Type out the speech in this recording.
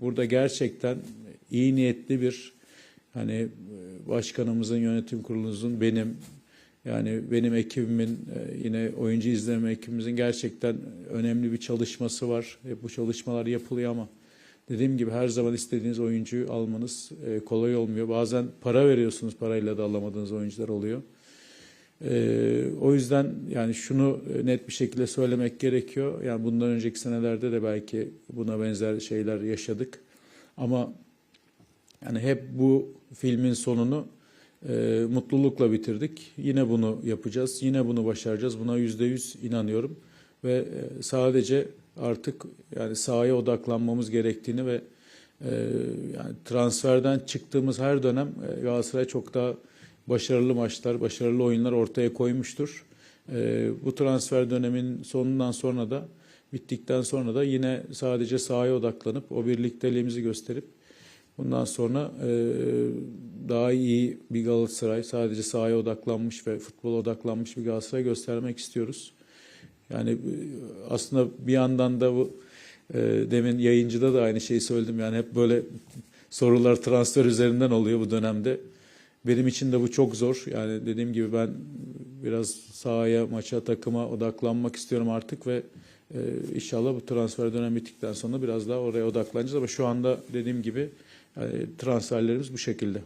burada gerçekten iyi niyetli bir hani e, başkanımızın, yönetim kurulumuzun benim yani benim ekibimin e, yine oyuncu izleme ekibimizin gerçekten önemli bir çalışması var. E, Bu çalışmalar yapılıyor ama dediğim gibi her zaman istediğiniz oyuncuyu almanız kolay olmuyor. Bazen para veriyorsunuz parayla da alamadığınız oyuncular oluyor. Ee, o yüzden yani şunu net bir şekilde söylemek gerekiyor. Yani bundan önceki senelerde de belki buna benzer şeyler yaşadık. Ama yani hep bu filmin sonunu e, mutlulukla bitirdik. Yine bunu yapacağız. Yine bunu başaracağız. Buna yüzde yüz inanıyorum. Ve e, sadece artık yani sahaya odaklanmamız gerektiğini ve e, yani transferden çıktığımız her dönem e, Galatasaray çok daha başarılı maçlar, başarılı oyunlar ortaya koymuştur. Ee, bu transfer dönemin sonundan sonra da bittikten sonra da yine sadece sahaya odaklanıp o birlikteliğimizi gösterip bundan sonra e, daha iyi bir Galatasaray, sadece sahaya odaklanmış ve futbola odaklanmış bir Galatasaray göstermek istiyoruz. Yani e, aslında bir yandan da bu e, demin yayıncıda da aynı şeyi söyledim. Yani hep böyle sorular transfer üzerinden oluyor bu dönemde. Benim için de bu çok zor. Yani dediğim gibi ben biraz sahaya, maça, takıma odaklanmak istiyorum artık ve e, inşallah bu transfer dönemi bittikten sonra biraz daha oraya odaklanacağız. Ama şu anda dediğim gibi yani transferlerimiz bu şekilde.